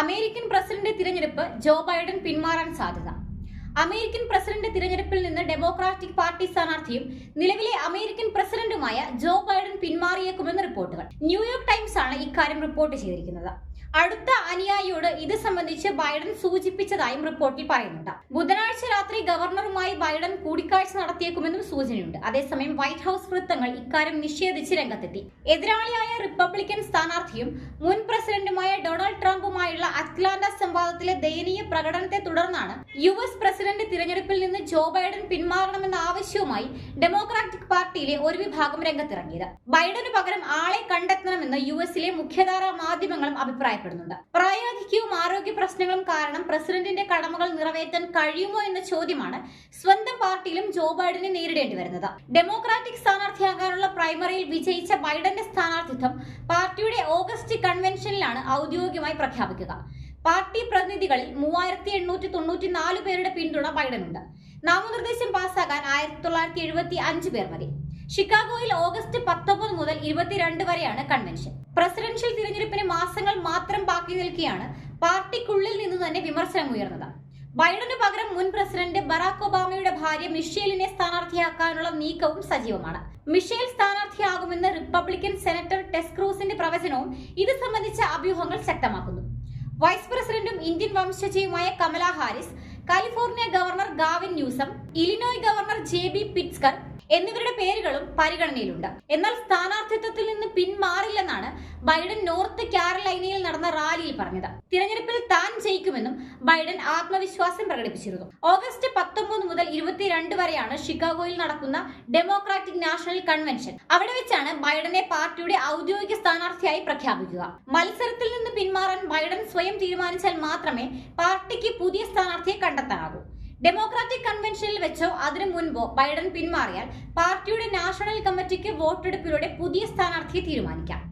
American president തിരഞ്ഞെടുപ്പ് Joe Biden പിന്മാറാൻ സാധ്യത. അമേരിക്കൻ പ്രസിഡന്റ് തിരഞ്ഞെടുപ്പിൽ നിന്ന് ഡെമോക്രാറ്റിക് പാർട്ടി സ്ഥാനാർത്ഥിയും നിലവിലെ അമേരിക്കൻ പ്രസിഡന്റുമായ ജോ ബൈഡൻ പിന്മാറിയേക്കുമെന്ന് റിപ്പോർട്ടുകൾ. ന്യൂയോർക്ക് ടൈംസ് ആണ് ഇക്കാര്യം റിപ്പോർട്ട് ചെയ്തിരിക്കുന്നത്. അടുത്ത അനുയായിയോട് ഇത് സംബന്ധിച്ച് ബൈഡൻ സൂചിപ്പിച്ചതായും റിപ്പോർട്ടിൽ പറയുന്നുണ്ട്. ബുധനാഴ്ച രാത്രി ഗവർണറുമായി ബൈഡൻ കൂടിക്കാഴ്ച നടത്തിയേക്കുമെന്നും സൂചനയുണ്ട്. അതേസമയം വൈറ്റ് ഹൌസ് വൃത്തങ്ങൾ ഇക്കാര്യം നിഷേധിച്ച് രംഗത്തെത്തി. എതിരാളിയായ റിപ്പബ്ലിക്കൻ സ്ഥാനാർത്ഥിയും മുൻ പ്രസിഡന്റുമായ ട്രംപുമായുള്ള അറ്റ്ലാന്റ സംവാദത്തിലെ ദയനീയ പ്രകടനത്തെ തുടർന്നാണ് യു എസ് പ്രസിഡന്റ് തിരഞ്ഞെടുപ്പിൽ നിന്ന് ജോ ബൈഡൻ പിന്മാറണമെന്ന ആവശ്യവുമായി ഡെമോക്രാറ്റിക് പാർട്ടിയിലെ ഒരു വിഭാഗം രംഗത്തിറങ്ങിയത്. ബൈഡന് പകരം ആളെ കണ്ടെത്തണമെന്ന് യു എസിലെ മുഖ്യധാരാ മാധ്യമങ്ങളും അഭിപ്രായപ്പെടുന്നുണ്ട്. പ്രായോഗികവും ആരോഗ്യ പ്രശ്നങ്ങളും കാരണം പ്രസിഡന്റിന്റെ കടമകൾ നിറവേറ്റാൻ കഴിയുമോ എന്ന ചോദ്യമാണ് സ്വന്തം പാർട്ടിയിലും ജോ ബൈഡനെ നേരിടേണ്ടി വരുന്നത്. ഡെമോക്രാറ്റിക് സ്ഥാനാർത്ഥിയാകാനുള്ള പ്രൈമറിയിൽ വിജയിച്ച ബൈഡന്റെ സ്ഥാനാർത്ഥിത്വം പാർട്ടിയുടെ ഓഗസ്റ്റ് കൺവെൻഷനിലാണ് ഔദ്യോഗികമായി പ്രഖ്യാപിക്കുക. പാർട്ടി പ്രതിനിധികളിൽ മൂവായിരത്തി എണ്ണൂറ്റി തൊണ്ണൂറ്റി നാല് പേരുടെ പിന്തുണ ബൈഡനുണ്ട്. നാമനിർദ്ദേശം പാസ്സാകാൻ ആയിരത്തി തൊള്ളായിരത്തി എഴുപത്തി അഞ്ച് പേർ മതി ഷിക്കാഗോയിൽ ഓഗസ്റ്റ് പത്തൊമ്പത് ഇരുപത്തിരണ്ട് വരെയാണ് കൺവെൻഷൻ പ്രസിഡൻഷ്യൽ തിരഞ്ഞെടുപ്പിന് മാസങ്ങൾ മാത്രം ബാക്കി നിൽക്കെയാണ് പാർട്ടിക്കുള്ളിൽ നിന്ന് തന്നെ വിമർശനം ഉയർന്നത്. ബൈഡന് പകരം മുൻ പ്രസിഡന്റ് ബറാക് ഒബാമയുടെ ഭാര്യ മിഷേലിനെ സ്ഥാനാർത്ഥിയാക്കാനുള്ള നീക്കവും സജീവമാണ്. മിഷേൽ സ്ഥാനാർത്ഥിയാകുമെന്ന് റിപ്പബ്ലിക്കൻ സെനറ്റർ ടെസ് ക്രൂസിന്റെ പ്രവചനവും ഇത് സംബന്ധിച്ച അഭ്യൂഹങ്ങൾ ശക്തമാക്കുന്നു. വൈസ് പ്രസിഡന്റും Indian വംശജയുമായ Kamala Harris California governor Gavin Newsom Illinois governor J B Pritzker എന്നിവരുടെ പേരുകളും പരിഗണനയിലുണ്ട്. എന്നാൽ സ്ഥാനാർത്ഥിത്വത്തിൽ നിന്ന് പിന്മാറില്ലെന്നാണ് ബൈഡൻ നോർത്ത് കാരലൈനയിൽ നടന്ന റാലിയിൽ പറഞ്ഞത്. തിരഞ്ഞെടുപ്പിൽ താൻ ജയിക്കുമെന്നും ബൈഡൻ ആത്മവിശ്വാസം പ്രകടിപ്പിച്ചിരുന്നു. ഓഗസ്റ്റ് പത്തൊമ്പത് മുതൽ ഇരുപത്തിരണ്ട് വരെയാണ് ഷിക്കാഗോയിൽ നടക്കുന്ന ഡെമോക്രാറ്റിക് നാഷണൽ കൺവെൻഷൻ. അവിടെ വെച്ചാണ് ബൈഡനെ പാർട്ടിയുടെ ഔദ്യോഗിക സ്ഥാനാർത്ഥിയായി പ്രഖ്യാപിക്കുക. മത്സരത്തിൽ നിന്ന് പിന്മാറാൻ ബൈഡൻ സ്വയം തീരുമാനിച്ചാൽ മാത്രമേ പാർട്ടിക്ക് പുതിയ സ്ഥാനാർത്ഥിയെ കണ്ടെത്താനാകൂ. ഡെമോക്രാറ്റിക് കൺവെൻഷനിൽ വെച്ചോ അതിനു മുൻപോ ബൈഡൻ പിന്മാറിയാൽ പാർട്ടിയുടെ നാഷണൽ കമ്മിറ്റിക്ക് വോട്ടെടുപ്പിലൂടെ പുതിയ സ്ഥാനാർത്ഥിയെ തീരുമാനിക്കാം.